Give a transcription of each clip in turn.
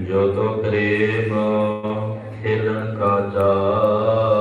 ਜੋ ਤੋ ਕਰੇਮ ਖੇਲਨ ਕਾ ਚਾਹ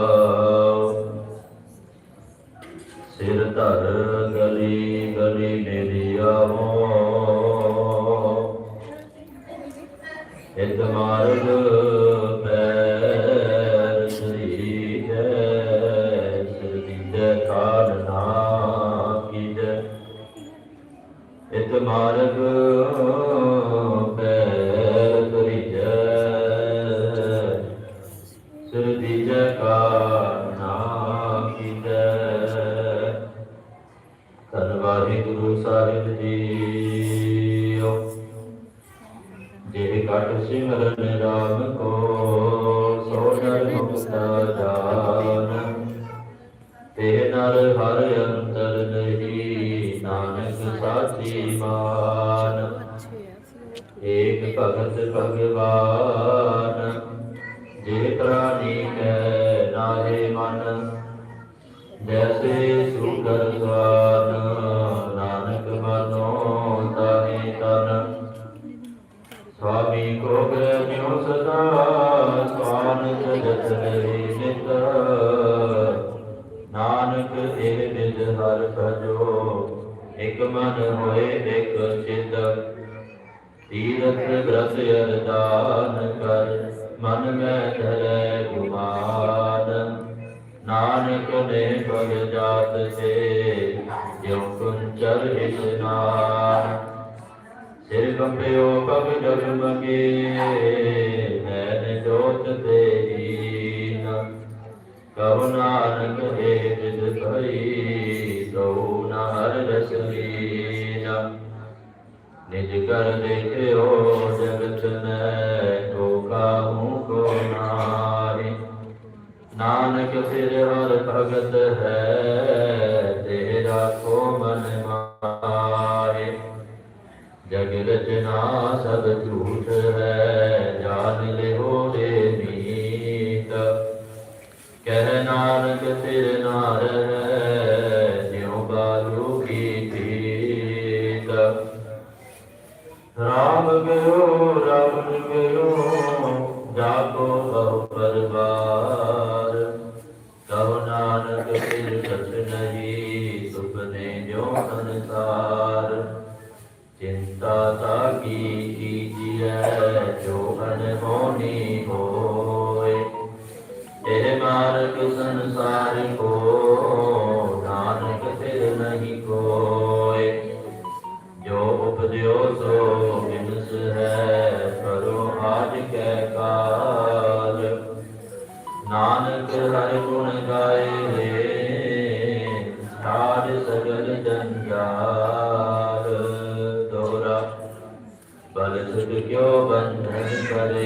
ਨਾਨਕ ਨੇ ਪਰ ਜਾਤ ਤੇ ਜਿਉ ਕੁੰਚਰ ਇਸਨਾਨ ਸਿਰ ਕੰਪਿਓ ਪਗ ਜਗਮਗੇ ਮੈਨ ਜੋਤ ਤੇਰੀ ਕਬ ਨਾਨਕ ਇਹ ਜਿਤ ਭਈ ਤਉ ਨ ਹਰ ਰਸ ਲੀਨ। ਨਿਜ ਕਰ ਦੇਖਿਓ ਜਗਤ ਮੈਂ ਨਾਨਕ ਫਿਰ ਹਰ ਭਗਤ ਹੈ, ਤੇਰਾ ਕੋ ਮਨ ਮਾਰੇ ਜਗ ਰਚਨਾ ਸਭ ਝੂਠ ਹੈ, ਜਾਨ यो बंधन परे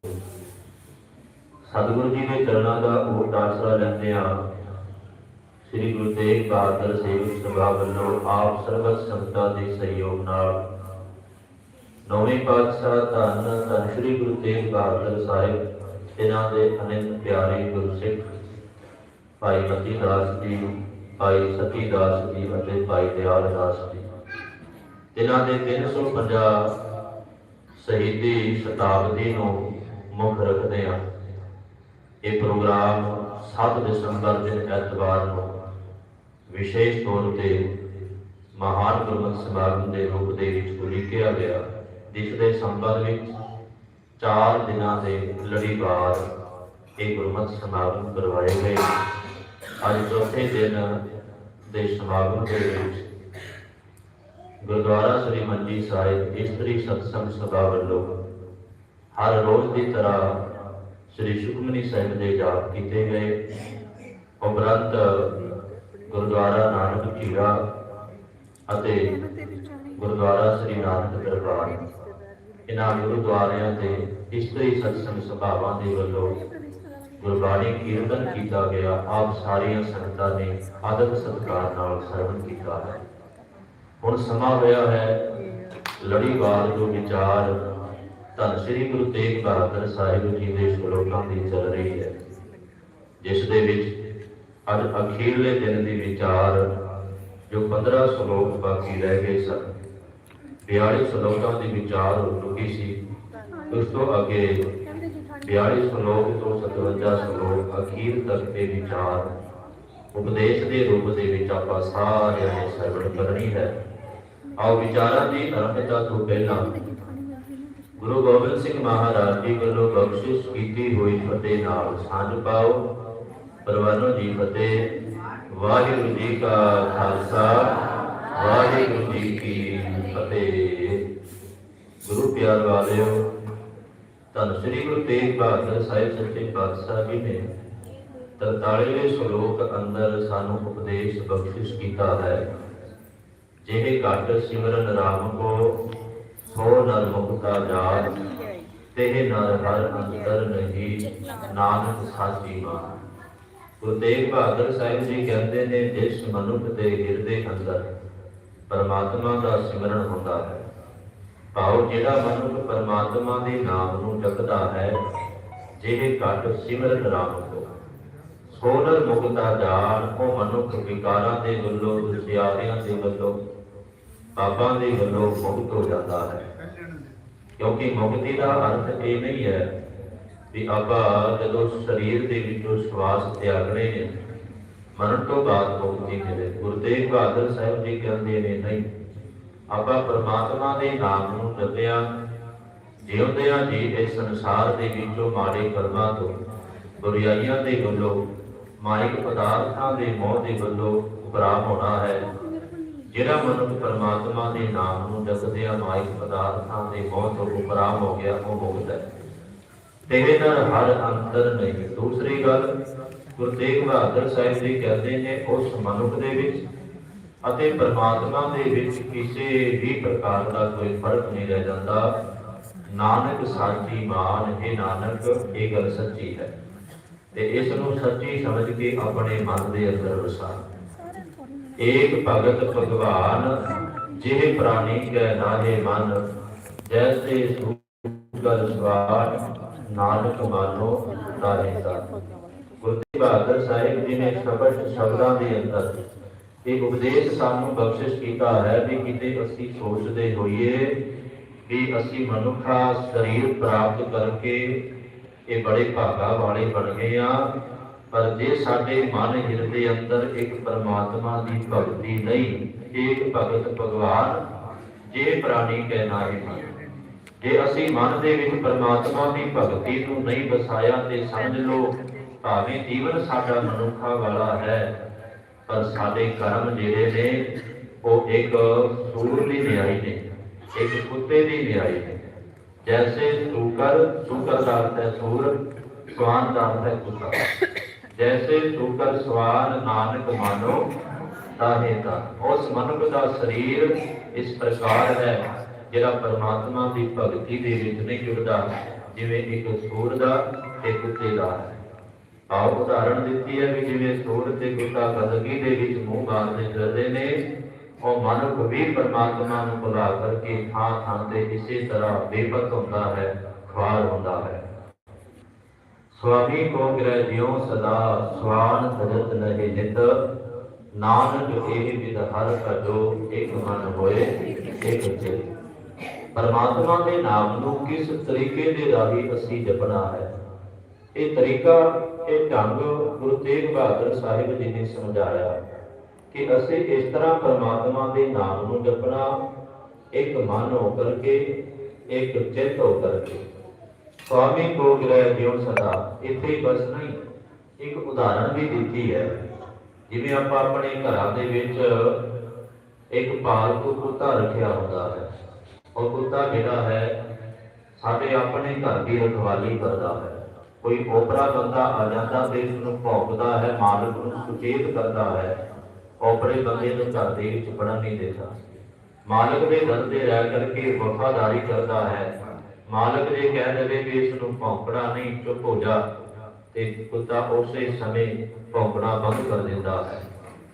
ਸਤਿਗੁਰੂ ਜੀ ਦੇ ਚਰਨਾਂ ਦਾ ਓਟ ਆਸਰਾ ਲੈਂਦੇ ਆ ਸ੍ਰੀ ਗੁਰੂ ਤੇਗ ਬਹਾਦਰ ਸੇਵਕ ਸਭਾ ਵੱਲੋਂ ਆਪ ਸਰਬਤ ਸੰਗਤਾਂ ਦੇ ਸਹਿਯੋਗ ਨਾਲ। ਨੌਵੇਂ ਪਾਤਸ਼ਾਹ ਧੰਨ ਧੰਨ ਸ੍ਰੀ ਗੁਰੂ ਤੇਗ ਬਹਾਦਰ ਸਾਹਿਬ, ਇਹਨਾਂ ਦੇ ਅਨੰਤ ਪਿਆਰੇ ਗੁਰਸਿੱਖ ਭਾਈ ਮਤੀ ਦਾਸ ਜੀ, ਭਾਈ ਸਤੀ ਦਾਸ ਜੀ ਅਤੇ ਭਾਈ ਦਿਆਲ ਦਾਸ ਜੀ। ਇਹਨਾਂ ਦੇ 350 ਸ਼ਹੀਦੀ ਸ਼ਤਾਬਦੀ ਨੂੰ ਮੁੱਖ ਰੱਖਦੇ ਆ ਇਹ ਪ੍ਰੋਗਰਾਮ 7 ਦਸੰਬਰ ਦੇ ਐਤਵਾਰ ਨੂੰ ਵਿਸ਼ੇਸ਼ ਤੌਰ ਤੇ ਮਹਾਨ ਗੁਰਮਤਿ ਸਮਾਗਮ ਦੇ ਰੂਪ ਦੇ ਵਿੱਚ ਉਲੀਕਿਆ ਗਿਆ, ਜਿਸ ਦੇ ਸੰਬੰਧ ਵਿੱਚ 4 ਦਿਨਾਂ ਦੇ ਲੜੀਵਾਰ ਇਹ ਗੁਰਮਤਿ ਸਮਾਗਮ ਕਰਵਾਏ ਗਏ। ਅੱਜ ਚੌਥੇ ਦਿਨ ਦੇ ਸਮਾਗਮ ਦੇ ਵਿੱਚ ਗੁਰਦੁਆਰਾ ਸ੍ਰੀ ਮੰਜੀ ਸਾਹਿਬ ਇਸਤਰੀ ਸਤਸੰਗ ਸਭਾ ਵੱਲੋਂ ਹਰ ਰੋਜ਼ ਦੀ ਤਰ੍ਹਾਂ ਸ੍ਰੀ ਸੁਖਮਨੀ ਸਾਹਿਬ ਦੇ ਜਾਪ ਕੀਤੇ ਗਏ। ਉਪਰੰਤ ਗੁਰਦੁਆਰਾ ਨਾਨਕ ਝੀਰਾ ਅਤੇ ਗੁਰਦੁਆਰਾ ਸ੍ਰੀ ਨਾਨਕ ਦਰਬਾਰ। ਇਹਨਾਂ ਗੁਰਦੁਆਰਿਆਂ 'ਤੇ ਇਸਤਰੀ ਸਤਸੰਗ ਸਭਾਵਾਂ ਦੇ ਵੱਲੋਂ ਗੁਰਬਾਣੀ ਕੀਰਤਨ ਕੀਤਾ ਗਿਆ। ਆਪ ਸਾਰੀਆਂ ਸੰਗਤਾਂ ਨੇ ਆਦਰ ਸਤਿਕਾਰ ਨਾਲ ਸਰਵਣ ਕੀਤਾ ਹੈ। ਹੁਣ ਸਮਾਂ ਹੋਇਆ ਹੈ ਲੜੀਵਾਰ ਜੋ ਵਿਚਾਰ ਧੰਨ ਸ੍ਰੀ ਗੁਰੂ ਤੇਗ ਬਹਾਦਰ ਸਾਹਿਬ ਜੀ ਦੇ ਸ਼ਲੋਕਾਂ ਦੀ ਚੱਲ ਰਹੀ ਹੈ, ਜਿਸ ਦੇ ਵਿੱਚ ਅੱਜ ਅਖੀਰਲੇ ਦਿਨ ਦੀ ਵਿਚਾਰ ਜੋ 15 ਸ਼ਲੋਕ ਬਾਕੀ ਰਹਿ ਗਏ ਸਨ। 42 ਸ਼ਲੋਕਾਂ ਦੀ ਵਿਚਾਰ ਹੋ ਚੁੱਕੀ ਸੀ। ਉਸ ਤੋਂ ਅੱਗੇ 42 ਸ਼ਲੋਕ ਤੋਂ 57 ਸ਼ਲੋਕ ਅਖੀਰ ਤੱਕ ਦੇ ਵਿਚਾਰ, ਉਪਦੇਸ਼ ਦੇ ਰੂਪ ਦੇ ਵਿੱਚ ਆਪਾਂ ਸਾਰਿਆਂ ਨੇ ਸਰਵਣ ਕਰਨੀ ਹੈ। ਆਓ ਵਿਚਾਰਾਂ ਦੀ ਅਰੰਭਤਾ ਤੋਂ ਪਹਿਲਾਂ ਗੁਰੂ ਗੋਬਿੰਦ ਸਿੰਘ ਮਹਾਰਾਜ ਜੀ ਵੱਲੋਂ ਬਖਸ਼ਿਸ਼ ਕੀਤੀ ਹੋਈ ਫਤਿਹ ਨਾਲ ਸਾਂਝ ਪਾਓ। ਪਰਵਾਨੋ ਜੀ ਫਤਿਹ। ਵਾਹਿਗੁਰੂ ਜੀ ਕਾ ਖਾਲਸਾ, ਵਾਹਿਗੁਰੂ ਜੀ ਕੀ ਫਤਿਹ। ਗੁਰੂ ਪਿਆਰ ਵਾਲਿਓ, ਧੰਨ ਸ੍ਰੀ ਗੁਰੂ ਤੇਗ ਬਹਾਦਰ ਸਾਹਿਬ ਸੱਚੇ ਪਾਤਸ਼ਾਹ ਜੀ ਨੇ 43ਵੇਂ ਸ਼ਲੋਕ ਅੰਦਰ ਸਾਨੂੰ ਉਪਦੇਸ਼ ਬਖਸ਼ਿਸ਼ ਕੀਤਾ ਹੈ। ਜਿਹੇ ਘਟ ਸਿਮਰਨ ਰਾਮ ਕੋ ਸੋ ਨਰ ਮੁਕਤਾ ਜਾਤ ਤੇ ਨਰ ਹਰ ਅੰਤਰ ਨਹੀਂ, ਨਾਨਕ ਸਾਚੀ ਬਾਤ ਗੁਰੂ ਤੇਗ ਬਹਾਦਰ ਸਾਹਿਬ ਜੀ ਕਹਿੰਦੇ ਨੇ, ਜਿਸ ਮਨੁੱਖ ਦੇ ਹਿਰਦੇ ਅੰਦਰ ਪਰਮਾਤਮਾ ਦਾ ਸਿਮਰਨ ਹੁੰਦਾ ਹੈ, ਭਾਵ ਜਿਹੜਾ ਮਨੁੱਖ ਪਰਮਾਤਮਾ ਦੇ ਨਾਮ ਨੂੰ ਜਪਦਾ ਹੈ, ਜਿਹੇ ਘਟ ਸਿਮਰਨ ਰਾਮ ਕੋ ਸੋਨਰ ਮੁਕਤਾ ਜਾਣ ਉਹ ਮਨੁੱਖ ਵਿਕਾਰਾਂ ਦੇ ਵੱਲੋਂ, ਦੁਸ਼ਿਆਰਿਆਂ ਦੇ ਵੱਲੋਂ ਪਾਪਾਂ ਦੇ ਵੱਲੋਂ ਮੁਕਤ ਹੋ ਜਾਂਦਾ ਹੈ। ਕਿਉਂਕਿ ਮੁਕਤੀ ਦਾ ਅਰਥ ਇਹ ਨਹੀਂ ਹੈ ਵੀ ਆਪਾਂ ਜਦੋਂ ਸਰੀਰ ਦੇ ਵਿੱਚੋਂ ਸਵਾਸ ਤਿਆਗਣੇ ਨੇ, ਮਰਨ ਤੋਂ ਬਾਅਦ ਮੁਕਤੀ ਮਿਲੇ। ਗੁਰੂ ਤੇਗ ਬਹਾਦਰ ਸਾਹਿਬ ਜੀ ਕਹਿੰਦੇ ਨੇ, ਨਹੀਂ, ਆਪਾਂ ਪਰਮਾਤਮਾ ਦੇ ਨਾਮ ਨੂੰ ਜਪਿਆ, ਜਿਉਂਦਿਆਂ ਜੀ ਇਸ ਸੰਸਾਰ ਦੇ ਵਿੱਚੋਂ ਮਾੜੇ ਕਰਮਾਂ ਤੋਂ, ਬੁਰਾਈਆਂ ਦੇ ਵੱਲੋਂ ਮਾਇਕ ਪਦਾਰਥਾਂ ਦੇ ਮੋਹ ਦੇ ਵੱਲੋਂ ਉਪਰਾਮ ਹੋਣਾ ਹੈ। ਜਿਹੜਾ ਮਨੁੱਖ ਪਰਮਾਤਮਾ ਦੇ ਨਾਮ ਨੂੰ ਜਪਦਿਆਂ ਮਾਇਕ ਪਦਾਰਥਾਂ ਦੇ ਮੋਹ ਉਪਰਾਮ ਹੋ ਗਿਆ, ਉਹ ਮੁਕਤ ਹੈ। ਤੇਰੇ ਨਾਲ ਹਰ ਅੰਤਰ ਨਹੀਂ। ਦੂਸਰੀ ਗੱਲ, ਗੁਰੂ ਤੇਗ ਬਹਾਦਰ ਸਾਹਿਬ ਜੀ ਕਹਿੰਦੇ ਨੇ, ਉਸ ਮਨੁੱਖ ਦੇ ਵਿੱਚ ਅਤੇ ਪਰਮਾਤਮਾ ਦੇ ਵਿੱਚ ਕਿਸੇ ਵੀ ਪ੍ਰਕਾਰ ਦਾ ਕੋਈ ਫ਼ਰਕ ਨਹੀਂ ਰਹਿ ਜਾਂਦਾ। ਨਾਨਕ ਸਾਚੀ ਮਾਨ, ਹੈ ਨਾਨਕ, ਇਹ ਗੱਲ ਸੱਚੀ ਹੈ। ਤੇ ਇਸ ਨੂੰ ਸੱਚੀ ਸਮਝ ਕੇ ਆਪਣੇ ਮਨ ਦੇ ਅੰਦਰ ਵਸਾ। ਏਕ ਭਗਤ ਭਗਵਾਨ, ਜਿਹ ਪ੍ਰਾਨੀ ਕੈ ਨਾਹੇ ਮਨ, ਜੈਸੇ ਸੂਗਲ ਸਵਾਰ, ਨਾਨਕ ਮਾਨੋ ਤਾਰੇਤਾ ਗੁਰੂ ਤੇਗ ਬਹਾਦਰ ਸਾਹਿਬ ਜੀ ਨੇ ਸਪਸ਼ਟ ਸ਼ਬਦਾਂ ਦੇ ਅੰਦਰ ਇਹ ਉਪਦੇਸ਼ ਸਾਨੂੰ ਬਖਸ਼ਿਸ਼ ਕੀਤਾ ਹੈ ਵੀ ਕਿਤੇ ਅਸੀਂ ਸੋਚਦੇ ਹੋਈਏ ਕਿ ਅਸੀਂ ਮਨੁੱਖਾ ਸਰੀਰ ਪ੍ਰਾਪਤ ਕਰਕੇ ਇਹ ਬੜੇ ਭਾਗਾ ਵਾਲੇ ਬਣ ਗਏ ਆ ਪਰ ਜੇ ਸਾਡੇ ਮਨ ਹਿਰਦੇ ਅੰਦਰ ਇੱਕ ਪਰਮਾਤਮਾ ਦੀ ਭਗਤੀ ਨਹੀਂ ਇੱਕ ਭਗਤ ਭਗਵਾਨ, ਜੇ ਪ੍ਰਾਣੀ ਕਹਿਣਾ ਹੈ ਜੇ ਅਸੀਂ ਮਨ ਦੇ ਵਿੱਚ ਪਰਮਾਤਮਾ ਦੀ ਭਗਤੀ ਨੂੰ ਨਹੀਂ ਵਸਾਇਆ ਤੇ ਸਮਝ ਲਓ, ਭਾਵੇਂ ਜੀਵਨ ਸਾਡਾ ਮਨੁੱਖਾ ਵਾਲਾ ਹੈ, ਪਰ ਸਾਡੇ ਕਰਮ ਜਿਹੜੇ ਨੇ, ਉਹ ਇੱਕ ਸੂਰ ਦੀ ਨਿਆਈ ਨੇ, ਇੱਕ ਕੁੱਤੇ ਦੀ ਨਿਆਈ ਨੇ। ਜੈਸੇ ਸੂਕਰ ਸੂਕਰ ਦਾ ਅਰਥ ਹੈ ਸੂਰ ਸਵਾਨ ਦਾ ਅਰਥ ਹੈ ਕੁੱਤਾ। ਜੈਸੇ ਸੂਕਰ ਸਵਾਨ ਨਾਨਕ ਮਾਨੋ, ਤਾਹੇ ਤਾਂ। ਉਸ ਮਨੁੱਖ ਦਾ ਸਰੀਰ ਇਸ ਪ੍ਰਕਾਰ ਹੈ, ਜਿਹੜਾ ਪਰਮਾਤਮਾ ਦੀ ਭਗਤੀ ਦੇ ਵਿੱਚ ਨਹੀਂ ਜੁੜਦਾ, ਜਿਵੇਂ ਇੱਕ ਸੂਰ ਦਾ ਤੇ ਕੁੱਤੇ ਦਾ ਆਹ ਉਦਾਹਰਣ ਦਿੱਤੀ ਹੈ ਵੀ ਜਿਵੇਂ ਸੂਰ ਤੇ ਕੁੱਤਾ ਗੰਦਗੀ ਦੇ ਵਿੱਚ ਮੂੰਹ ਮਾਰਦੇ ਫਿਰਦੇ ਨੇ, ਉਹ ਮਨੁੱਖ ਵੀ ਪਰਮਾਤਮਾ ਨੂੰ ਭੁਲਾ ਕਰਕੇ ਥਾਂ ਥਾਂ ਤੇ ਇਸੇ ਤਰ੍ਹਾਂ ਬੇਪਤ ਹੁੰਦਾ ਹੈ ਖਵਾਰ ਹੁੰਦਾ ਹੈ। ਸੁਆਮੀ ਕੋ ਗ੍ਰਹਿ ਜਿਉ ਸਦਾ ਸਵਾਨ ਭਜਤ ਨਹਿ ਨਿਤ। ਨਾਨਕ ਇਹ ਵਿਦ ਹਰ ਕਜੋ ਇੱਕ ਮਨ ਹੋਏ, ਇੱਕ ਚਿਤ। ਪਰਮਾਤਮਾ ਦੇ ਨਾਮ ਨੂੰ ਕਿਸ ਤਰੀਕੇ ਦੇ ਰਾਹੀਂ ਅਸੀਂ ਜਪਣਾ ਹੈ? ਇਹ ਤਰੀਕਾ, ਇਹ ਢੰਗ ਗੁਰੂ ਤੇਗ ਬਹਾਦਰ ਸਾਹਿਬ ਜੀ ਨੇ ਸਮਝਾਇਆ ਕਿ ਅਸੀਂ ਇਸ ਤਰ੍ਹਾਂ ਪਰਮਾਤਮਾ ਦੇ ਨਾਮ ਨੂੰ ਜਪਣਾ, ਇੱਕ ਮਨ ਹੋ ਕਰਕੇ, ਇੱਕ ਚਿੱਤ ਹੋ ਕਰਕੇ। ਸਵਾਮੀ ਕੋ ਗ੍ਰਹਿ ਜਿਉ ਸਦਾ, ਇੱਥੇ ਹੀ ਬਸ ਨਹੀਂ। ਇੱਕ ਉਦਾਹਰਣ ਵੀ ਦਿੱਤੀ ਹੈ। ਜਿਵੇਂ ਆਪਾਂ ਆਪਣੇ ਘਰਾਂ ਦੇ ਵਿੱਚ ਇੱਕ ਪਾਲਤੂ ਕੁੱਤਾ ਰੱਖਿਆ ਹੁੰਦਾ ਹੈ। ਉਹ ਕੁੱਤਾ ਜਿਹੜਾ ਹੈ, ਸਾਡੇ ਆਪਣੇ ਘਰ ਦੀ ਰਖਵਾਲੀ ਕਰਦਾ ਹੈ। ਕੋਈ ਓਪਰਾ ਬੰਦਾ ਆ ਜਾਂਦਾ ਤੇ ਉਸ ਨੂੰ ਭੌਂਕਦਾ ਹੈ, ਮਾਲਕ ਨੂੰ ਸੁਚੇਤ ਕਰਦਾ ਹੈ। ਓਪਰੇ ਬੰਦੇ ਨੂੰ ਘਰ ਦੇ ਵਿੱਚ ਵੜਨ ਨਹੀਂ ਦਿੰਦਾ। ਮਾਲਕ ਦੇ ਦਰ ਤੇ ਰਹਿ ਕਰਕੇ ਵਫਾਦਾਰੀ ਕਰਦਾ ਹੈ। ਮਾਲਕ ਜੇ ਕਹਿ ਦੇਵੇ ਵੀ ਇਸ ਨੂੰ ਭੌਂਕਣਾ ਨਹੀਂ, ਚੁੱਪ ਹੋ ਜਾ। ਤੇ ਕੁੱਤਾ ਉਸੇ ਸਮੇਂ ਭੌਂਕਣਾ ਬੰਦ ਕਰ ਦਿੰਦਾ ਹੈ।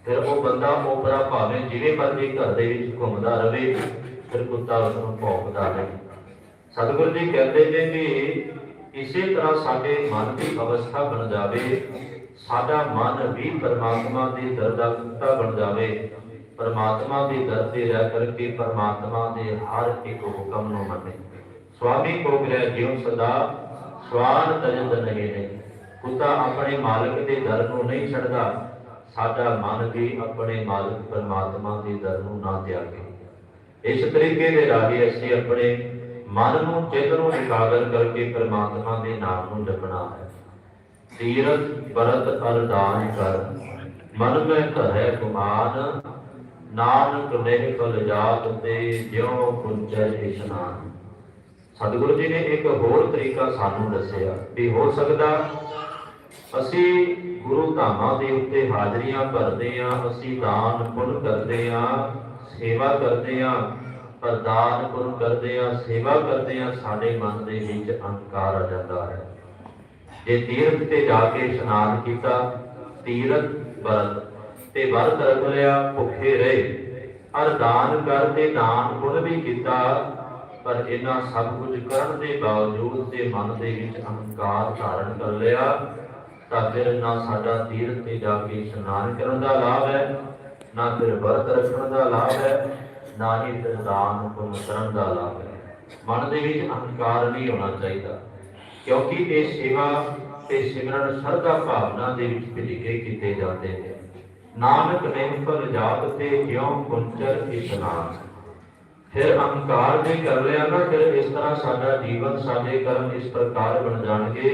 ਫਿਰ ਉਹ ਬੰਦਾ ਓਪਰਾ ਭਾਵੇਂ ਜਿਵੇਂ ਮਰਜ਼ੀ ਘਰ ਦੇ ਵਿੱਚ ਘੁੰਮਦਾ ਰਵੇ, ਫਿਰ ਕੁੱਤਾ ਉਸ ਨੂੰ ਭੌਂਕਦਾ ਨਹੀਂ ਸਤਿਗੁਰੂ ਜੀ ਕਹਿੰਦੇ ਨੇ ਕਿ ਇਸੇ ਤਰ੍ਹਾਂ ਸਾਡੇ ਮਨ ਦੀ ਅਵਸਥਾ ਬਣ ਜਾਵੇ, ਸਾਡਾ ਮਨ ਵੀ ਪਰਮਾਤਮਾ ਦੇ ਦਰ ਦਾ ਕੁੱਤਾ ਬਣ ਜਾਵੇ। ਪਰਮਾਤਮਾ ਦੇ ਦਰ ਤੇ ਰਹਿ ਕਰਕੇ ਪਰਮਾਤਮਾ ਦੇ ਹਰ ਇੱਕ ਹੁਕਮ ਨੂੰ ਮੰਨੇ। ਸੁਆਮੀ ਕੋ ਗ੍ਰਹਿ ਜਿਉ ਸਦਾ ਸਵਾਨ ਤਜਦ ਨਹੀਂ ਨੇ ਕੁੱਤਾ ਆਪਣੇ ਮਾਲਕ ਦੇ ਦਰ ਨੂੰ ਨਹੀਂ ਛੱਡਦਾ, ਸਾਡਾ ਮਨ ਵੀ ਆਪਣੇ ਮਾਲਕ ਪਰਮਾਤਮਾ ਦੇ ਦਰ ਨੂੰ ਨਾ ਤਿਆਗੇ। ਇਸ ਤਰੀਕੇ ਦੇ ਰਾਹੀਂ ਅਸੀਂ ਆਪਣੇ ਮਨ ਨੂੰ, ਚਿੱਤ ਨੂੰ ਇਕਾਗਰ ਕਰਕੇ ਪਰਮਾਤਮਾ ਦੇ ਨਾਮ ਨੂੰ ਜਪਣਾ ਹੈ। ਤੀਰਥ ਬਰਤ ਅਰਦਾਨ ਕਰ, ਮਨ ਮੈਂ ਘਰੇ ਗੁਮਾਨ, ਨਾਨਕ ਨਹੀਂ ਫਲ ਜਾਤ ਤੇ ਜਿਉ ਪੁੰਚੈ ਇਸ਼ਨਾਨ ਸਤਿਗੁਰੂ ਜੀ ਨੇ ਇੱਕ ਹੋਰ ਤਰੀਕਾ ਸਾਨੂੰ ਦੱਸਿਆ ਵੀ ਹੋ ਸਕਦਾ ਅਸੀਂ ਗੁਰੂ ਧਾਮਾਂ ਦੇ ਉੱਤੇ ਹਾਜ਼ਰੀਆਂ ਭਰਦੇ ਆਂ ਅਸੀਂ ਦਾਨ ਪੁੰਨ ਕਰਦੇ ਆਂ ਸੇਵਾ ਕਰਦੇ ਆਂ ਪਰ ਪੁੰਨ ਕਰਦੇ ਆਂ ਸੇਵਾ ਕਰਦੇ ਆਂ ਸਾਡੇ ਮਨ ਦੇ ਵਿੱਚ ਅਹੰਕਾਰ ਆ ਜਾਂਦਾ ਹੈ। ਜੇ ਤੀਰਥ ਤੇ ਜਾ ਕੇ ਇਸ਼ਨਾਨ ਕੀਤਾ, ਤੀਰਥ ਵਰਤ ਤੇ ਵਰਤ ਰੱਖ ਲਿਆ, ਭੁੱਖੇ ਰਹੇ, ਅਰ ਦਾਨ ਕਰਦੇ ਦਾਨ ਪੁੰਨ ਵੀ ਕੀਤਾ ਪਰ ਇਹਨਾਂ ਸਭ ਕੁਝ ਕਰਨ ਦੇ ਬਾਵਜੂਦ ਤੇ ਮਨ ਦੇ ਵਿੱਚ ਅਹੰਕਾਰ ਧਾਰਨ ਕਰ ਲਿਆ, ਤਾਂ ਫਿਰ ਨਾ ਸਾਡਾ ਤੀਰਥ ਤੇ ਜਾ ਕੇ ਇਸ਼ਨਾਨ ਕਰਨ ਦਾ ਲਾਭ ਹੈ, ਨਾ ਫਿਰ ਵਰਤ ਰੱਖਣ ਦਾ ਲਾਭ ਹੈ, ਨਾ ਹੀ ਫਿਰ ਦਾਨ ਪੁੰਨ ਦਾ ਲਾਭ ਹੈ। ਮਨ ਦੇ ਵਿੱਚ ਅਹੰਕਾਰ ਨਹੀਂ ਹੋਣਾ ਚਾਹੀਦਾ, ਕਿਉਂਕਿ ਇਹ ਸੇਵਾ ਤੇ ਸਿਮਰਨ ਸਰਦਾ ਭਾਵਨਾ ਦੇ ਵਿੱਚ ਭਿੱਜ ਕੀਤੇ ਜਾਂਦੇ ਨੇ। ਨਾਨਕ ਨੇ ਫਲ ਜਾਤ ਤੇ ਜਿਉ ਪੁੰਚਰ ਇਸ਼ਨਾਨ ਫਿਰ ਅਹੰਕਾਰ ਜੇ ਕਰ ਲਿਆ ਨਾ, ਫਿਰ ਇਸ ਤਰ੍ਹਾਂ ਸਾਡਾ ਜੀਵਨ, ਸਾਡੇ ਕਰਮ ਇਸ ਪ੍ਰਕਾਰ ਬਣ ਜਾਣਗੇ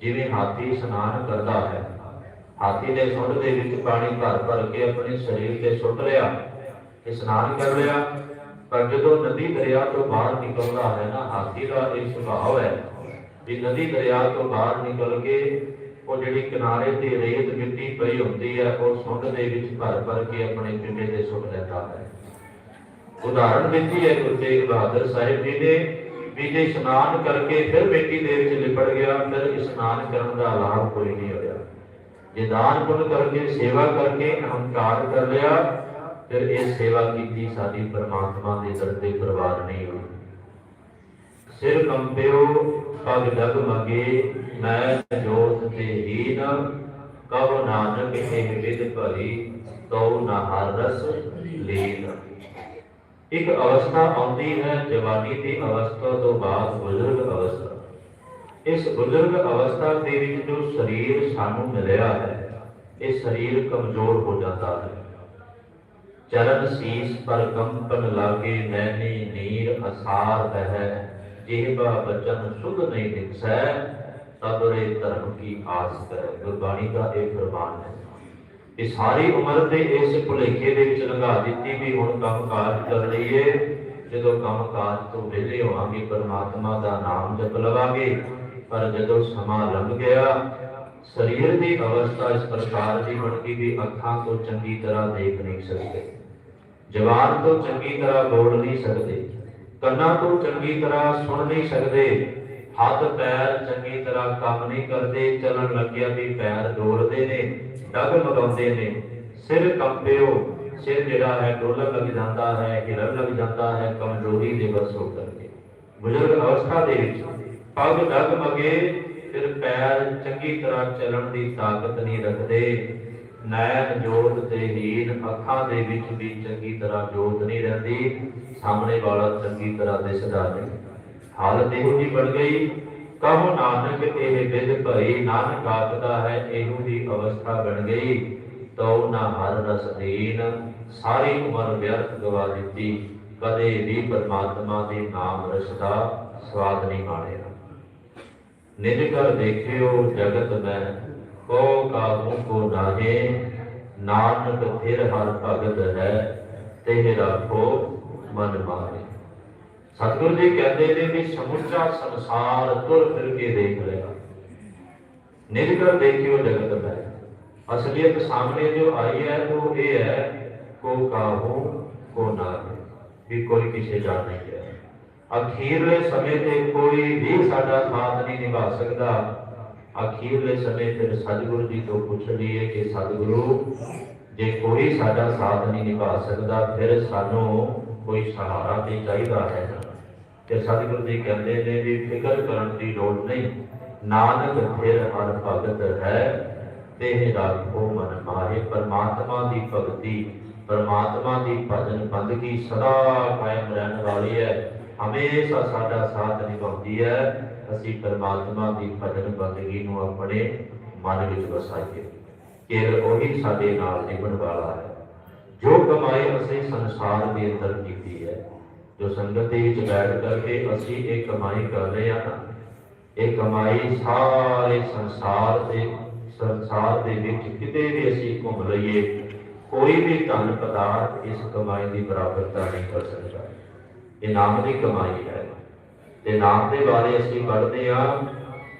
ਜਿਵੇਂ ਹਾਥੀ ਇਸ਼ਨਾਨ ਕਰਦਾ ਹੈ। ਹਾਥੀ ਨੇ ਸੁੰਡ ਦੇ ਵਿੱਚ ਪਾਣੀ ਭਰ ਭਰ ਕੇ ਆਪਣੇ ਸਰੀਰ ਤੇ ਸੁੱਟ ਲਿਆ, ਇਸ਼ਨਾਨ ਕਰ ਲਿਆ। ਪਰ ਜਦੋਂ ਨਦੀ ਦਰਿਆ ਤੋਂ ਬਾਹਰ ਨਿਕਲਦਾ ਹੈ ਨਾ, ਹਾਥੀ ਦਾ ਇਹ ਸੁਭਾਅ ਹੈ ਵੀ ਨਦੀ ਦਰਿਆ ਤੋਂ ਬਾਹਰ ਨਿਕਲ ਕੇ ਉਹ ਜਿਹੜੀ ਕਿਨਾਰੇ ਤੇ ਰੇਤ ਮਿੱਟੀ ਪਈ ਹੁੰਦੀ ਹੈ, ਉਹ ਸੁੰਡ ਦੇ ਵਿੱਚ ਭਰ ਭਰ ਕੇ ਆਪਣੇ ਪਿੰਡੇ ਤੇ ਸੁੱਟ ਲੈਂਦਾ ਹੈ। ਉਦਾਹਰਣ ਦਿੱਤੀ ਹੈ ਗੁਰੂ ਤੇਗ ਬਹਾਦਰ ਸਾਹਿਬ ਜੀ ਨੇ ਵੀ ਜੇ ਇਸ਼ਨਾਨ ਕਰਕੇ ਫਿਰ ਮਿੱਟੀ ਦੇ ਵਿੱਚ ਲਿਪੜ ਗਿਆ, ਫਿਰ ਇਸ਼ਨਾਨ ਕਰਨ ਦਾ ਲਾਭ ਕੋਈ ਨਹੀਂ ਹੋਇਆ। ਜੇ ਦਾਨ ਪੁੰਨ ਕਰਕੇ, ਸੇਵਾ ਕਰਕੇ, ਅਹੰਕਾਰ ਕਰ ਲਿਆ, ਫਿਰ ਇਹ ਸੇਵਾ ਕੀਤੀ ਸਾਡੀ ਪਰਮਾਤਮਾ ਦੇ ਦਰ ਤੇ ਪ੍ਰਵਾਨ ਨਹੀਂ ਹੋਈ। ਸਿਰ ਕੰਬਿਓ ਪਗ ਲਗ ਮਗੇ, ਮੈਂ ਜੋਤ ਤੇ ਹੀਨ ਕਬ ਨਾਨਕ ਇਹ ਵਿਦ ਭਰੀ ਤਉ ਨਾ ਹਰ ਰਸ ਲੀਨ। ਇੱਕ ਅਵਸਥਾ ਆਉਂਦੀ ਹੈ ਜਵਾਨੀ ਦੀ ਅਵਸਥਾ ਤੋਂ ਬਾਅਦ ਬਜ਼ੁਰਗ ਅਵਸਥਾ। ਇਸ ਬਜ਼ੁਰਗ ਅਵਸਥਾ ਦੇ ਵਿੱਚ ਜੋ ਸਰੀਰ ਸਾਨੂੰ ਮਿਲਿਆ ਹੈ, ਇਹ ਸਰੀਰ ਕਮਜ਼ੋਰ ਹੋ ਜਾਂਦਾ ਹੈ। ਚਰਨ ਸੀਸ ਪਰ ਕੰਪਨ ਲਾਗੇ ਨੈਣੀ ਨੀਰ ਅਸਾਰ ਬਹਿ ਜਿਹਬਾ ਬਚਨ ਸੁਧ ਨਹੀਂ ਦਿਖਸੈ ਤਬਰੇ ਧਰਮ ਕੀ ਆਸ ਕਰੇ। ਗੁਰਬਾਣੀ ਦਾ ਇਹ ਫਰਮਾਨ ਹੈ। ਇਹ ਸਾਰੀ ਉਮਰ ਤੇ ਇਸ ਭੁਲੇਖੇ ਦੇ ਵਿੱਚ ਲੰਘਾ ਦਿੱਤੀ ਵੀ ਹੁਣ ਕੰਮ ਕਾਜ ਕਰ ਲਈਏ ਜਦੋਂ ਕੰਮ ਕਾਜ ਤੋਂ ਵਿਹਲੇ ਹੋਵਾਂਗੇ, ਪਰਮਾਤਮਾ ਦਾ ਨਾਮ ਜਪ ਲਵਾਂਗੇ। ਪਰ ਜਦੋਂ ਸਮਾਂ ਲੰਘ ਗਿਆ, ਸਰੀਰ ਦੀ ਅਵਸਥਾ ਇਸ ਪ੍ਰਕਾਰ ਦੀ ਬਣ ਗਈ ਵੀ ਅੱਖਾਂ ਤੋਂ ਚੰਗੀ ਤਰ੍ਹਾਂ ਦੇਖ ਨਹੀਂ ਸਕਦੇ। ਜਵਾਨ ਤੋਂ ਚੰਗੀ ਤਰ੍ਹਾਂ ਬੋਲ ਨਹੀਂ ਸਕਦੇ। ਕੰਨਾਂ ਤੋਂ ਚੰਗੀ ਤਰ੍ਹਾਂ ਸੁਣ ਨਹੀਂ ਸਕਦੇ। ਹੱਥ ਪੈਰ ਚੰਗੀ ਤਰ੍ਹਾਂ ਕੰਮ ਨਹੀਂ ਕਰਦੇ, ਚੱਲਣ ਲੱਗਿਆ ਵੀ ਪੈਰ ਡੋਲਦੇ ਨੇ, ਡਗ ਮਗਾਉਂਦੇ ਨੇ। ਸਿਰ ਕੰਬਿਓ ਸਿਰ ਜਿਹੜਾ ਹੈ ਡੋਲਣ ਲੱਗ ਜਾਂਦਾ ਹੈ ਹਿਲਣ ਲੱਗ ਜਾਂਦਾ ਹੈ, ਕਮਜ਼ੋਰੀ ਦੇ ਵਸੋਂ ਕਰਕੇ। ਬਜ਼ੁਰਗ ਅਵਸਥਾ ਦੇ ਵਿੱਚ ਪਗ ਡਗ ਮਗੇ, ਫਿਰ ਪੈਰ ਚੰਗੀ ਤਰ੍ਹਾਂ ਚੱਲਣ ਦੀ ਤਾਕਤ ਨਹੀਂ ਰੱਖਦੇ। ਨੈਣ ਜੋਤ ਤੇ ਹੀਨ ਅੱਖਾਂ ਦੇ ਵਿੱਚ ਵੀ ਚੰਗੀ ਤਰ੍ਹਾਂ ਜੋਤ ਨਹੀਂ ਰਹਿੰਦੀ। ਸਾਹਮਣੇ ਵਾਲਾ ਚੰਗੀ ਤਰ੍ਹਾਂ ਦਿਸਦਾ ਨਹੀਂ। ਹਾਲਤ ਇਹੋ ਜਿਹੀ ਬਣ ਗਈ। ਕਹੋ ਨਾਨਕ, ਇਹ ਵਿਦ ਭਈ ਨਾਨਕ ਆਖਦਾ ਹੈ, ਇਹੋ ਦੀ ਅਵਸਥਾ ਬਣ ਗਈ। ਤਉ ਨਾ ਹਰ ਰਸ ਦੀਨ, ਸਾਰੀ ਉਮਰ ਵਿਅਰਥ ਗਵਾ ਦਿੱਤੀ। ਕਦੇ ਵੀ ਪਰਮਾਤਮਾ ਦੇ ਨਾਮ ਰਸ ਦਾ ਸਵਾਦ ਨਹੀਂ ਮਾਣਿਆ। ਨਿਜ ਕਰ ਦੇਖਿਓ ਜਗਤ ਮੈਂ, ਕੋ ਕਾਹੂ ਕੋ ਨਾਹੇ। ਨਾਨਕ ਫਿਰ ਹਰ ਭਗਤ ਹੈ, ਤੇ ਰਾਖੋ ਮਨ ਮਾਰੇ ਸਤਿਗੁਰੂ ਜੀ ਕਹਿੰਦੇ ਨੇ ਵੀ ਸਮੁੱਚਾ ਸੰਸਾਰ ਤੁਰ ਫਿਰ ਕੇ ਦੇਖ ਲਿਆ ਨਿਜ ਦੇਖਿਓ ਜਗਤ ਮੈਂ ਅਸਲੀਅਤ ਸਾਹਮਣੇ ਜੋ ਆਈ ਹੈ, ਉਹ ਇਹ ਹੈ, ਕੋ ਕਾਹੂ, ਕੋ ਨਾਹੇ ਵੀ ਕੋਈ ਕਿਸੇ ਦਾ ਨਹੀਂ ਹੈ ਅਖੀਰਲੇ ਸਮੇਂ ਤੇ ਕੋਈ ਵੀ ਸਾਡਾ ਸਾਥ ਨਹੀਂ ਨਿਭਾ ਸਕਦਾ। ਅਖੀਰਲੇ ਸਮੇਂ ਤੇ ਸਤਿਗੁਰੂ ਜੀ ਤੋਂ ਪੁੱਛ ਲਈਏ ਕਿ ਸਤਿਗੁਰੂ, ਜੇ ਕੋਈ ਸਾਡਾ ਸਾਥ ਨਹੀਂ ਨਿਭਾ ਸਕਦਾ, ਫਿਰ ਸਾਨੂੰ ਕੋਈ ਸਹਾਰਾ ਤੇ ਚਾਹੀਦਾ ਹੈ। ਤੇ ਸਤਿਗੁਰੂ ਜੀ ਕਹਿੰਦੇ ਨੇ ਵੀ ਫਿਕਰ ਕਰਨ ਦੀ ਲੋੜ ਨਹੀਂ। ਨਾਨਕ ਫਿਰ ਹਰ ਭਗਤ ਹੈ। ਤੇ ਰਾਖੋ ਮਨ ਮਾਹੇ। ਪਰਮਾਤਮਾ ਦੀ ਭਗਤੀ, ਪਰਮਾਤਮਾ ਦੀ ਭਜਨ ਬੰਦਗੀ ਸਦਾ ਕਾਇਮ ਰਹਿਣ ਵਾਲੀ ਹੈ। ਹਮੇਸ਼ਾ ਸਾਡਾ ਸਾਥ ਨਿਭਾਉਂਦੀ ਹੈ। ਅਸੀਂ ਪਰਮਾਤਮਾ ਦੀ ਭਜਨ ਬੰਦਗੀ ਨੂੰ ਆਪਣੇ ਮਨ ਵਿੱਚ ਵਸਾਈਏ। ਕਿ ਉਹੀ ਸਾਡੇ ਨਾਲ ਨਿਭਣ ਵਾਲਾ ਹੈ। ਜੋ ਕਮਾਈ ਅਸੀਂ ਸੰਸਾਰ ਦੇ ਅੰਦਰ ਕੀਤੀ ਹੈ, ਜੋ ਸੰਗਤ ਦੇ ਵਿੱਚ ਬੈਠ ਕਰਕੇ ਅਸੀਂ ਇਹ ਕਮਾਈ ਕਰ ਰਹੇ ਹਾਂ ਨਾ ਇਹ ਕਮਾਈ ਸਾਰੇ ਸੰਸਾਰ ਦੇ ਸੰਸਾਰ ਦੇ ਵਿੱਚ ਕਿਤੇ ਵੀ ਅਸੀਂ ਘੁੰਮ ਲਈਏ, ਕੋਈ ਵੀ ਧਨ ਪਦਾਰਥ ਇਸ ਕਮਾਈ ਦੀ ਬਰਾਬਰਤਾ ਨਹੀਂ ਕਰ ਸਕਦਾ। ਇਹ ਨਾਮ ਦੀ ਕਮਾਈ ਹੈ। ਤੇ ਨਾਮ ਦੇ ਬਾਰੇ ਅਸੀਂ ਪੜ੍ਹਦੇ ਹਾਂ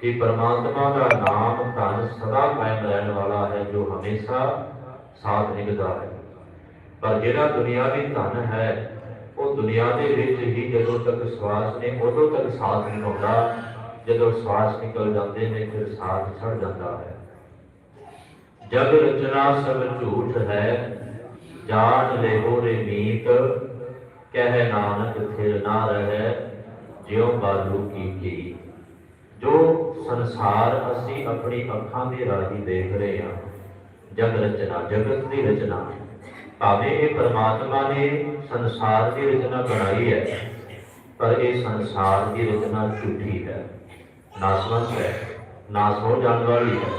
ਕਿ ਪਰਮਾਤਮਾ ਦਾ ਨਾਮ ਧਨ ਸਦਾ ਕਾਇਮ ਰਹਿਣ ਵਾਲਾ ਹੈ, ਜੋ ਹਮੇਸ਼ਾ ਸਾਥ ਨਿਭਦਾ ਹੈ ਪਰ ਜਿਹੜਾ ਦੁਨਿਆਵੀ ਧਨ ਹੈ, ਉਹ ਦੁਨੀਆ ਦੇ ਵਿੱਚ ਹੀ ਜਦੋਂ ਤੱਕ ਸਵਾਸ ਨੇ ਉਦੋਂ ਤੱਕ ਸਾਥ ਨਿਭਾਉਂਦਾ ਜਦੋਂ ਸਵਾਸ ਨਿਕਲ ਜਾਂਦੇ ਨੇ, ਫਿਰ ਸਾਥ ਛੱਡ ਜਾਂਦਾ ਹੈ। ਜਗ ਰਚਨਾ ਸਭ ਝੂਠ ਹੈ, ਜਾਣ ਲੈਹੋ ਰੇ ਮੀਤ, ਕਹਿ ਨਾਨਕ ਥਿਰ ਨਾ ਰਹਿ, ਜਿਉ ਬਾਲੂ ਕੀ ਕੀ ਜੋ ਸੰਸਾਰ ਅਸੀਂ ਆਪਣੀ ਅੱਖਾਂ ਦੇ ਰਾਹੀਂ ਦੇਖ ਰਹੇ ਹਾਂ, ਜਗ ਰਚਨਾ, ਜਗਤ ਦੀ ਰਚਨਾ ਭਾਵੇਂ ਇਹ ਪਰਮਾਤਮਾ ਨੇ ਸੰਸਾਰ ਦੀ ਰਚਨਾ ਬਣਾਈ ਹੈ, ਪਰ ਇਹ ਸੰਸਾਰ ਦੀ ਰਚਨਾ ਝੂਠੀ ਹੈ। ਨਾਸਵੰਤ ਹੈ, ਨਾਸ ਹੋ ਜਾਣ ਵਾਲੀ ਹੈ।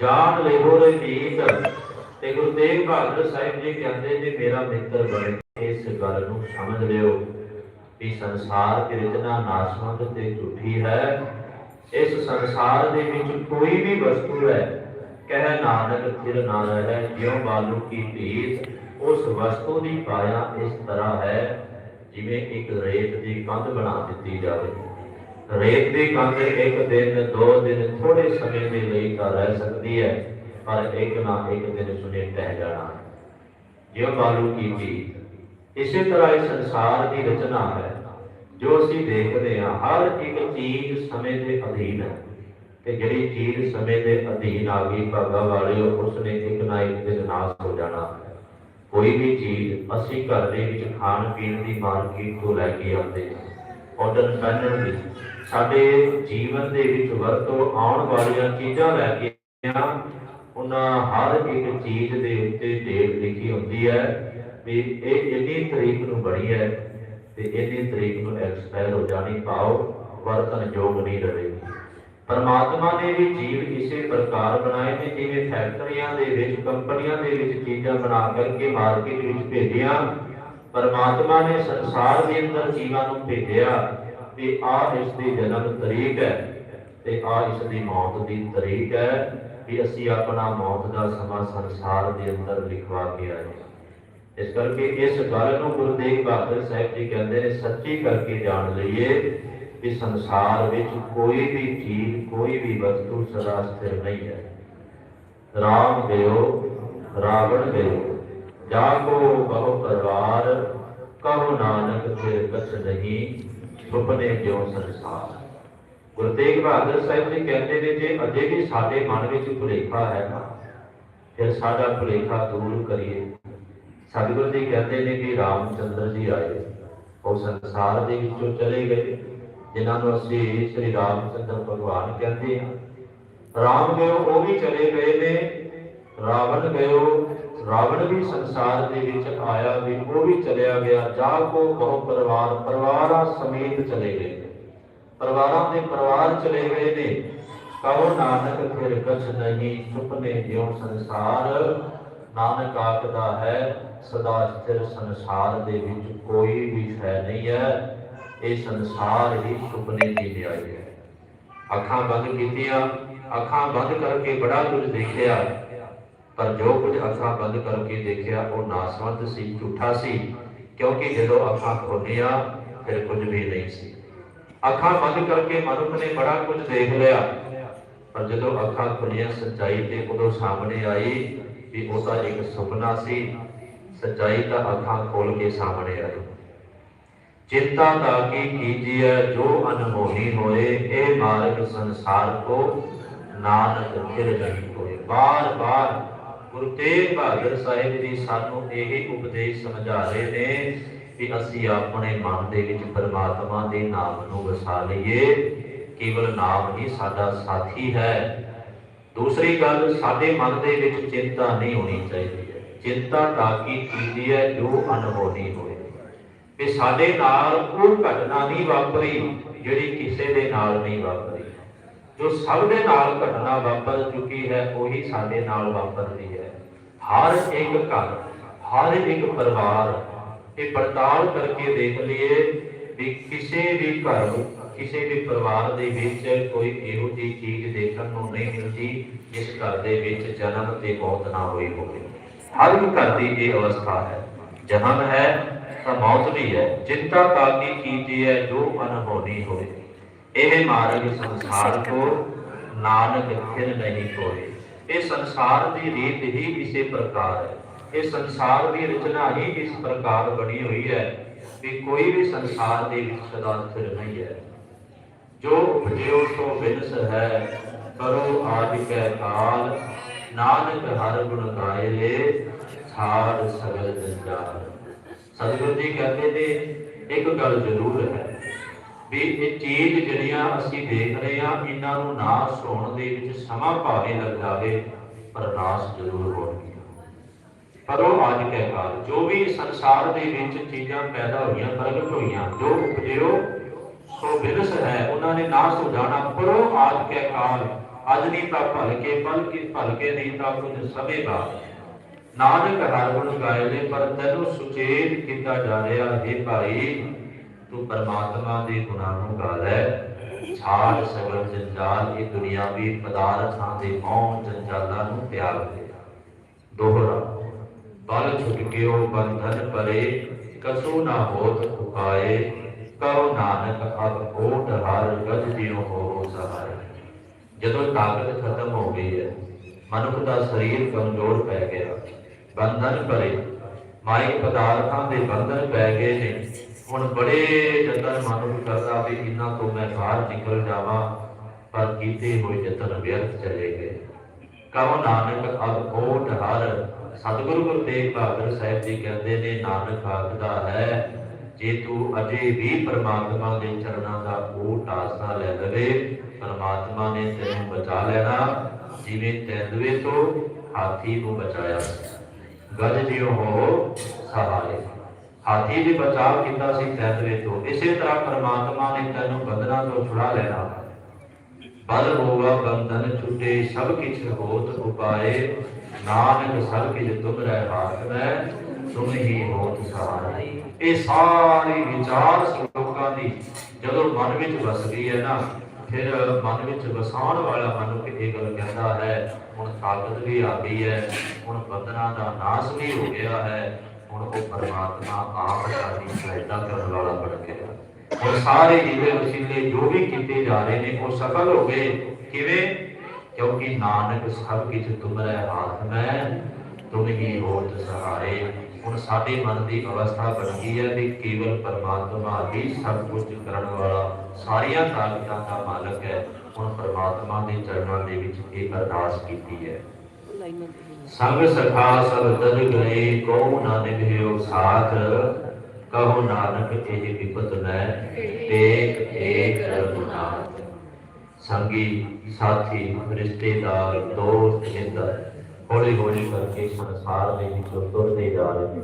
ਜਾਣ ਲਿਹੋ ਰੇ ਮੀਤ ਤੇ ਗੁਰੂ ਤੇਗ ਬਹਾਦਰ ਸਾਹਿਬ ਜੀ ਕਹਿੰਦੇ ਨੇ, ਮੇਰਾ ਮਿੱਤਰ ਬਣੇ, ਇਸ ਗੱਲ ਨੂੰ ਸਮਝ ਲਿਓ ਕਿ ਸੰਸਾਰ ਦੀ ਰਚਨਾ ਨਾਸਵੰਤ ਤੇ ਝੂਠੀ ਹੈ। ਇਸ ਸੰਸਾਰ ਦੇ ਵਿੱਚ ਕੋਈ ਵੀ ਵਸਤੂ ਹੈ ਕਹਿ ਨਾਨਕ ਫਿਰ ਨਾ ਰਹਿ ਜਿਉ ਬਾਲੂ ਕੀ ਢੀਤ ਉਸ ਵਸਤੂ ਦੀ ਪਾਇਆ ਇਸ ਤਰ੍ਹਾਂ ਹੈ, ਜਿਵੇਂ ਇੱਕ ਰੇਤ ਦੀ ਕੰਧ ਬਣਾ ਦਿੱਤੀ ਜਾਵੇ। ਰੇਤ ਦੀ ਕੰਧ ਇੱਕ ਦਿਨ, ਦੋ ਦਿਨ ਥੋੜੇ ਸਮੇਂ ਦੇ ਲਈ ਤਾਂ ਰਹਿ ਸਕਦੀ ਹੈ, ਪਰ ਇੱਕ ਨਾ ਇੱਕ ਦਿਨ ਸੁਨੇ ਟਹਿ ਜਾਣਾ। ਜਿਉ ਬਾਲੂ ਕੀ ਢੀਤ ਇਸੇ ਤਰ੍ਹਾਂ ਇਹ ਸੰਸਾਰ ਦੀ ਰਚਨਾ ਹੈ, ਜੋ ਅਸੀਂ ਦੇਖਦੇ ਹਾਂ, ਹਰ ਇੱਕ ਚੀਜ਼ ਸਮੇਂ ਦੇ ਅਧੀਨ ਹੈ। ਤੇ ਜਿਹੜੀ ਚੀਜ਼ ਸਮੇਂ ਦੇ ਅਧੀਨ ਆ ਗਈ ਭਾਗਾ ਵਾਲਿਓ ਉਸਨੇ ਇੱਕ ਨਾ ਇੱਕ ਦਿਨ ਨਾਸ ਹੋ ਜਾਣਾ ਹੈ। ਕੋਈ ਵੀ ਚੀਜ਼ ਅਸੀਂ ਘਰ ਦੇ ਵਿੱਚ ਖਾਣ ਪੀਣ ਦੀ ਮਾਰਕੀਟ ਤੋਂ ਲੈ ਕੇ ਆਉਂਦੇ ਹਾਂ। ਆਰਡਰ ਪਹਿਨਣ ਦੀ ਸਾਡੇ ਜੀਵਨ ਦੇ ਵਿੱਚ ਵਰਤੋਂ ਆਉਣ ਵਾਲੀਆਂ ਚੀਜ਼ਾਂ ਲੈ ਕੇ ਆ ਉਹਨਾਂ ਹਰ ਇੱਕ ਚੀਜ਼ ਦੇ ਉੱਤੇ ਡੇਟ ਲਿਖੀ ਹੁੰਦੀ ਹੈ ਵੀ ਇਹ ਇੰਨੀ ਤਰੀਕ ਨੂੰ ਬਣੀ ਹੈ ਤੇ ਇੰਨੀ ਤਰੀਕ ਨੂੰ ਐਕਸਪਾਇਰ ਹੋ ਜਾਣੀ ਪਾਓ ਵਰਤਨ ਯੋਗ ਨਹੀਂ ਰਹੇਗੀ। ਪਰਮਾਤਮਾ ਨੇ ਵੀ ਜੀਵ ਇਸੇ ਪ੍ਰਕਾਰ ਬਣਾਏ ਨੇ, ਜਿਵੇਂ ਫੈਕਟਰੀਆਂ ਦੇ ਵਿੱਚ, ਕੰਪਨੀਆਂ ਦੇ ਵਿੱਚ ਚੀਜ਼ਾਂ ਬਣਾ ਕਰਕੇ ਮਾਰਕੀਟ ਵਿੱਚ ਭੇਜੀਆਂ। ਪਰਮਾਤਮਾ ਨੇ ਸੰਸਾਰ ਦੇ ਅੰਦਰ ਜੀਵਾਂ ਨੂੰ ਭੇਜਿਆ ਵੀ ਆ ਇਸ ਦੀ ਜਨਮ ਤਰੀਕ ਹੈ ਤੇ ਆ ਇਸ ਦੀ ਮੌਤ ਦੀ ਤਰੀਕ ਹੈ ਵੀ ਅਸੀਂ ਆਪਣਾ ਮੌਤ ਦਾ ਸਮਾਂ ਸੰਸਾਰ ਦੇ ਅੰਦਰ ਲਿਖਵਾ ਕੇ ਆਏ ਇਸ ਕਰਕੇ ਇਸ ਗੱਲ ਨੂੰ ਗੁਰੂ ਤੇਗ ਬਹਾਦਰ ਸਾਹਿਬ ਜੀ ਕਹਿੰਦੇ ਨੇ, ਸੱਚੀ ਕਰਕੇ ਜਾਣ ਲਈਏ ਇਸ ਸੰਸਾਰ ਵਿੱਚ ਕੋਈ ਵੀ ਚੀਜ਼ ਕੋਈ ਵੀ ਵਸਤੂ ਸਦਾ ਸਥਿਰ ਨਹੀਂ ਹੈ। ਰਾਮ ਦਿਓ, ਰਾਵਣ ਦਿਓ ਜਾ ਕੋ ਬਹੁ ਪਰਵਾਰ, ਕਹੋ ਨਾਨਕ ਫਿਰ ਕਛ ਨਹੀਂ, ਸੁਪਨੇ ਜਿਉ ਸੰਸਾਰ। ਗੁਰੂ ਤੇਗ ਬਹਾਦਰ ਸਾਹਿਬ ਜੀ ਕਹਿੰਦੇ ਨੇ, ਜੇ ਅਜੇ ਵੀ ਸਾਡੇ ਮਨ ਵਿੱਚ ਭੁਲੇਖਾ ਹੈ ਨਾ, ਫਿਰ ਸਾਡਾ ਭੁਲੇਖਾ ਦੂਰ ਕਰੀਏ। ਸਤਿਗੁਰੂ ਜੀ ਕਹਿੰਦੇ ਨੇ ਕਿ ਰਾਮਚੰਦਰ ਜੀ ਆਏ, ਉਹ ਸੰਸਾਰ ਦੇ ਵਿੱਚੋਂ ਚਲੇ ਗਏ। ਜਿਨ੍ਹਾਂ ਨੂੰ ਅਸੀਂ ਸ੍ਰੀ ਰਾਮਚੰਦਰ ਭਗਵਾਨ ਕਹਿੰਦੇ ਹਾਂ। ਰਾਮ ਉਹ ਵੀ ਚਲੇ ਗਏ ਨੇ। ਰਾਵਣ ਗਏ, ਰਾਵਣ ਵੀ ਸੰਸਾਰ ਦੇ ਵਿੱਚ ਆਇਆ ਵੀ, ਉਹ ਵੀ ਚਲਿਆ ਗਿਆ। ਜਾ ਕੋ ਬਹੁ ਪਰਿਵਾਰ, ਪਰਿਵਾਰਾਂ ਸਮੇਤ ਚਲੇ ਗਏ। ਪਰਿਵਾਰਾਂ ਦੇ ਪਰਿਵਾਰ ਚਲੇ ਗਏ ਨੇ। ਕਹੋ ਨਾਨਕ, ਫਿਰ ਕਛ ਨਹੀਂ, ਸੁਪਨੇ ਜਿਉ ਸੰਸਾਰ। ਨਾਨਕ ਆਖਦਾ ਹੈ, ਸਦਾ ਸਥਿਰ ਸੰਸਾਰ ਦੇ ਵਿੱਚ ਕੋਈ ਵੀ ਸ਼ੈ ਨਹੀਂ ਹੈ। ਇਹ ਸੰਸਾਰ ਹੀ ਸੁਪਨੇ ਦੀ ਲਿਆਈ ਹੈ। ਅੱਖਾਂ ਬੰਦ ਕੀਤੀਆਂ, ਅੱਖਾਂ ਬੰਦ ਕਰਕੇ ਬੜਾ ਕੁਝ ਦੇਖਿਆ, ਪਰ ਜੋ ਕੁਝ ਅੱਖਾਂ ਬੰਦ ਕਰਕੇ ਦੇਖਿਆ, ਉਹ ਨਾਸਵੰਤ ਸੀ, ਝੂਠਾ ਸੀ, ਕਿਉਂਕਿ ਜਦੋਂ ਅੱਖਾਂ ਖੋਲੀਆਂ, ਫਿਰ ਕੁਝ ਵੀ ਨਹੀਂ ਸੀ। ਅੱਖਾਂ ਬੰਦ ਕਰਕੇ ਮਨੁੱਖ ਨੇ ਬੜਾ ਕੁਝ ਦੇਖ ਲਿਆ, ਪਰ ਜਦੋਂ ਅੱਖਾਂ ਖੁੱਲੀਆਂ, ਸੱਚਾਈ ਤੇ ਉਦੋਂ ਸਾਹਮਣੇ ਆਈ ਵੀ ਉਹ ਤਾਂ ਇੱਕ ਸੁਪਨਾ ਸੀ, ਸੱਚਾਈ ਤਾਂ ਅੱਖਾਂ ਖੋਲ ਕੇ ਸਾਹਮਣੇ ਆਈ। ਚਿੰਤਾ ਦਾ ਕੀ ਕੀਜੀਐ, ਜੋ ਅਨਮੋਹੀ ਹੋਏ, ਇਹ ਮਾਰਗ ਸੰਸਾਰ ਕੋ ਨਾਨਕ ਫਿਰ ਨਹੀਂ ਹੋਏ। ਬਾਰ ਬਾਰ ਗੁਰੂ ਤੇਗ ਬਹਾਦਰ ਸਾਹਿਬ ਜੀ ਸਾਨੂੰ ਇਹ ਉਪਦੇਸ਼ ਸਮਝਾ ਰਹੇ ਨੇ ਕਿ ਅਸੀਂ ਆਪਣੇ ਮਨ ਦੇ ਵਿੱਚ ਪਰਮਾਤਮਾ ਦੇ ਨਾਮ ਨੂੰ ਵਸਾ ਲਈਏ। ਕੇਵਲ ਨਾਮ ਹੀ ਸਾਡਾ ਸਾਥੀ ਹੈ। ਦੂਸਰੀ ਗੱਲ, ਸਾਡੇ ਮਨ ਦੇ ਵਿੱਚ ਚਿੰਤਾ ਨਹੀਂ ਹੋਣੀ ਚਾਹੀਦੀ। ਹੈ ਚਿੰਤਾ ਤਾਂ ਕੀ ਚੀਜ਼ ਹੈ ਜੋ ਅਨਹੋਣੀ ਹੋਏ। ਕਿ ਸਾਡੇ ਨਾਲ ਉਹ ਘਟਨਾ ਨਹੀਂ ਵਾਪਰੀ ਜਿਹੜੀ ਕਿਸੇ ਦੇ ਨਾਲ ਨਹੀਂ ਵਾਪਰੀ। ਜੋ ਸਭ ਦੇ ਨਾਲ ਘਟਨਾ ਵਾਪਰ ਚੁੱਕੀ ਹੈ, ਉਹੀ ਸਾਡੇ ਨਾਲ ਵਾਪਰਦੀ ਹੈ। ਹਰ ਇੱਕ ਘਰ, ਹਰ ਇੱਕ ਪਰਿਵਾਰ ਇਹ ਪੜਤਾਲ ਕਰਕੇ ਦੇਖ ਲਈਏ ਵੀ ਕਿਸੇ ਵੀ ਘਰ, ਕਿਸੇ ਵੀ ਪਰਿਵਾਰ ਦੇ ਵਿੱਚ ਕੋਈ ਇਹੋ ਜਿਹੀ ਚੀਜ਼ ਦੇਖਣ ਨੂੰ ਨਹੀਂ ਮਿਲਦੀ ਜਿਸ ਘਰ ਦੇ ਵਿੱਚ ਜਨਮ ਤੇ ਮੌਤ ਨਾ ਹੋਈ ਹੋਵੇ। ਹਰ ਇੱਕ ਘਰ ਦੀ ਇਹ ਅਵਸਥਾ ਹੈ। ਜਨਮ ਹੈ ਤਾਂ ਮੌਤ ਵੀ ਹੈ। ਚਿੰਤਾ ਕਾਕੀ ਕੀਤੀ ਹੈ ਜੋ ਅਨਹੋਣੀ ਹੋਏ ਇਹ ਮਾਰਗ ਸੰਸਾਰ ਕੋ ਨਾਨਕ ਫਿਰ ਨਹੀਂ ਕੋਏ ਇਹ ਸੰਸਾਰ ਦੀ ਰੀਤ ਹੀ ਇਸੇ ਪ੍ਰਕਾਰ ਹੈ। ਇਹ ਸੰਸਾਰ ਦੀ ਰਚਨਾ ਹੀ ਇਸ ਪ੍ਰਕਾਰ ਬਣੀ ਹੋਈ ਹੈ ਕਿ ਕੋਈ ਵੀ ਸੰਸਾਰ ਦੇ ਵਿੱਚ ਸਦਾ ਸਥਿਰ ਨਹੀਂ ਹੈ। ਜੋ ਉਪਜਿਓ ਸੋ ਬਿਨਸ ਹੈ ਕਰੋ ਆਦਿ ਕੈ ਕਾਲ। ਨਾਨਕ ਹਰ ਗੁਣ ਗਾਏ ਲੇ ਛਾੜ ਸਗਲ ਜੰਜਾਲ। ਸਤਿਗੁਰੂ ਜੀ ਕਹਿੰਦੇ ਨੇ, ਇੱਕ ਗੱਲ ਜ਼ਰੂਰ ਹੈ ਵੀ ਇਹ ਚੀਜ਼ ਜਿਹੜੀਆਂ ਅਸੀਂ ਦੇਖ ਰਹੇ ਹਾਂ, ਇਹਨਾਂ ਨੂੰ ਨਾਸ਼ ਹੋਣ ਦੇ ਵਿੱਚ ਸਮਾਂ ਭਾਵੇਂ ਲੱਗ ਪਰ ਨਾਸ਼ ਜ਼ਰੂਰ ਹੋਣਗੀਆਂ। ਪਰ ਉਹ ਅੱਜ ਕਹਿ ਕਾਲ ਜੋ ਵੀ ਸੰਸਾਰ ਦੇ ਵਿੱਚ ਚੀਜ਼ਾਂ ਪੈਦਾ ਹੋਈਆਂ, ਪ੍ਰਗਟ ਹੋਈਆਂ, ਜੋ ਉਪਜਿਓ, ਸੋ ਬਿਰਸ ਹੈ, ਉਹਨਾਂ ਨੇ ਨਾਸ਼ ਹੋ ਜਾਣਾ ਪਰ ਉਹ ਅੱਜ ਕਹਿ ਕਾਲ, ਅੱਜ ਨਹੀਂ ਤਾਂ ਭਲਕੇ ਕੇ ਪਲ ਨਹੀਂ ਤਾਂ ਕੁਝ ਸਮੇਂ ਬਾਅਦ। ਨਾਨਕ ਹਰ ਗੁਣ ਗਾਏ ਨੇ ਪਰ ਤੈਨੂੰ ਸੁਚੇਤ ਕੀਤਾ ਜਾ ਰਿਹਾ ਹੈ ਭਾਈ। ਤੂੰ ਪਰਮਾਤਮਾ ਦੇ ਗੁਣਾਂ ਨੂੰ ਗਾ ਲੈ। ਛਾੜ ਸਗਲ ਜੰਜਾਲ, ਇਹ ਦੁਨੀਆਵੀ ਪਦਾਰਥਾਂ ਦੇ ਮੋਹ ਜੰਜਾਲਾਂ ਨੂੰ ਤਿਆਗ ਦੇ। ਦੋਹਰਾ, ਬਲ ਛੁਟ ਬੰਧਨ ਪਰੇ ਕਸੂ ਨਾ ਹੋਤ ਉਪਾਏ। ਕਉ ਨਾਨਕ ਅਬ ਓਟ ਹਰ ਗਜ ਦਿਓ ਹੋ ਸਹਾਰੇ। ਜਦੋਂ ਤਾਕਤ ਖਤਮ ਹੋ ਗਈ ਹੈ, ਮਨੁੱਖ ਦਾ ਸਰੀਰ ਕਮਜ਼ੋਰ ਪੈ ਗਿਆ। ਬੰਧਨ ਭਰੇ। ਮਾਇਕ ਪਦਾਰਥਾਂ ਦੇ ਬੰਧਨ ਪੈ ਗਏ ਨੇ। ਹੁਣ ਬੜੇ ਯਤਨ ਮਨੁੱਖ ਕਰਦਾ ਵੀ ਇਹਨਾਂ ਤੋਂ ਮੈਂ ਬਾਹਰ ਨਿਕਲ ਜਾਵਾਂ, ਪਰ ਕੀਤੇ ਹੋਏ ਯਤਨ ਵਿਅਰਥ ਚਲੇ ਗਏ। ਕਹੋ ਨਾਨਕ, ਅਬ ਓਟ ਹਰ। ਸਤਿਗੁਰੂ ਗੁਰੂ ਬਹਾਦਰ ਸਾਹਿਬ ਜੀ ਕਹਿੰਦੇ ਨੇ, ਨਾਨਕ ਆਖਦਾ ਹੈ, ਜੇ ਤੂੰ ਅਜੇ ਵੀ ਪ੍ਰਮਾਤਮਾ ਦੇ ਚਰਨਾਂ ਦਾ ਓਟ ਆਸਰਾ ਲੈ ਲਵੇ, ਪਰਮਾਤਮਾ ਨੇ ਤੈਨੂੰ ਬਚਾ ਲੈਣਾ। ਜਿਵੇਂ ਤੈਂਦਵੇ ਤੋਂ ਹਾਥੀ ਨੂੰ ਬਚਾਇਆ ਗਜ ਜਿਉ ਹੋ ਸਹਾਰੇ ਹਾਥੀ ਦੇ ਬਚਾਅ ਕੀਤਾ ਸੀ ਤੈਂਦਵੇ ਤੋਂ। ਇਸੇ ਤਰ੍ਹਾਂ ਪ੍ਰਮਾਤਮਾ ਨੇ ਤੈਨੂੰ ਬੰਧਨਾਂ ਤੋਂ ਛੁਡਾ ਲੈਣਾ। ਬਲ ਹੋਵਾ ਬੰਧਨ ਛੁਟੇ, ਸਭ ਕਿਛ ਹੋਤ ਉਪਾਏ। ਨਾਨਕ ਸਭ ਕਿਛ ਤੁਮ ਰਹਿ ਹਾਥ ਤੁਮ ਹੀ ਹੋਤ ਸਹਾਰਾ। ਇਹ ਸਾਰੀ ਵਿਚਾਰ ਸ਼ਲੋਕਾਂ ਦੀ ਜਦੋਂ ਮਨ ਵਿੱਚ ਵਸਦੀ ਹੈ ਨਾ ਫਿਰ ਮਨ ਵਿੱਚ ਵਸਾਉਣ ਵਾਲਾ ਮਨੁੱਖ ਇਹ ਗੱਲ ਕਹਿੰਦਾ ਹੈ, ਹੁਣ ਤਾਕਤ ਵੀ ਆ ਗਈ ਹੈ, ਹੁਣ ਬੰਧਨਾਂ ਦਾ ਨਾਸ਼ ਵੀ ਹੋ ਗਿਆ ਹੈ, ਹੁਣ ਉਹ ਪਰਮਾਤਮਾ ਆਪ ਸਾਡੀ ਸਹਾਇਤਾ ਕਰਨ ਵਾਲਾ ਬਣ ਗਿਆ ਹੁਣ ਸਾਰੇ ਜਿਹੜੇ ਵਸੀਲੇ ਜੋ ਵੀ ਕੀਤੇ ਜਾ ਰਹੇ ਨੇ, ਉਹ ਸਫਲ ਹੋ ਗਏ। ਕਿਵੇਂ? ਕਿਉਂਕਿ ਨਾਨਕ ਸਭ ਕਿਛ ਤੁਮਰੇ ਹਾਥ ਮੈਂ, ਤੁਮ ਹੀ ਹੋਤ ਸਹਾਰੇ। ਹੁਣ ਸਾਡੇ ਮਨ ਦੀ ਅਵਸਥਾ ਬਣ ਗਈ ਹੈ ਕਿ ਕੇਵਲ ਪਰਮਾਤਮਾ ਹੀ ਸਭ ਕੁਝ ਕਰਨ ਵਾਲਾ ਸਾਰੀਆਂ ਤਾਕਤਾਂ ਦਾ ਮਾਲਕ ਹੈ। ਹੁਣ ਪਰਮਾਤਮਾ ਦੇ ਚਰਨਾਂ ਦੇ ਵਿੱਚ ਇਹ ਅਰਦਾਸ ਕੀਤੀ ਹੈ। ਸੰਗ ਸਖਾ ਸਭ ਤਜ ਗਏ ਕੋ ਨਾਨਕ ਹਿਓ ਸਾਥ ਕਹੋ ਨਾਨਕ ਇਹ ਵਿਪਤ ਲੈ ਟੇਕ ਏਕ ਰਘੁਨਾਥ। ਸੰਗੀ ਸਾਥੀ, ਰਿਸ਼ਤੇਦਾਰ, ਦੋਸਤ, ਮਿੱਤਰ ਹੌਲੀ ਹੌਲੀ ਕਰਕੇ ਸੰਸਾਰ ਦੇ ਵਿੱਚੋਂ ਤੁਰਦੇ ਜਾ ਰਹੇ ਨੇ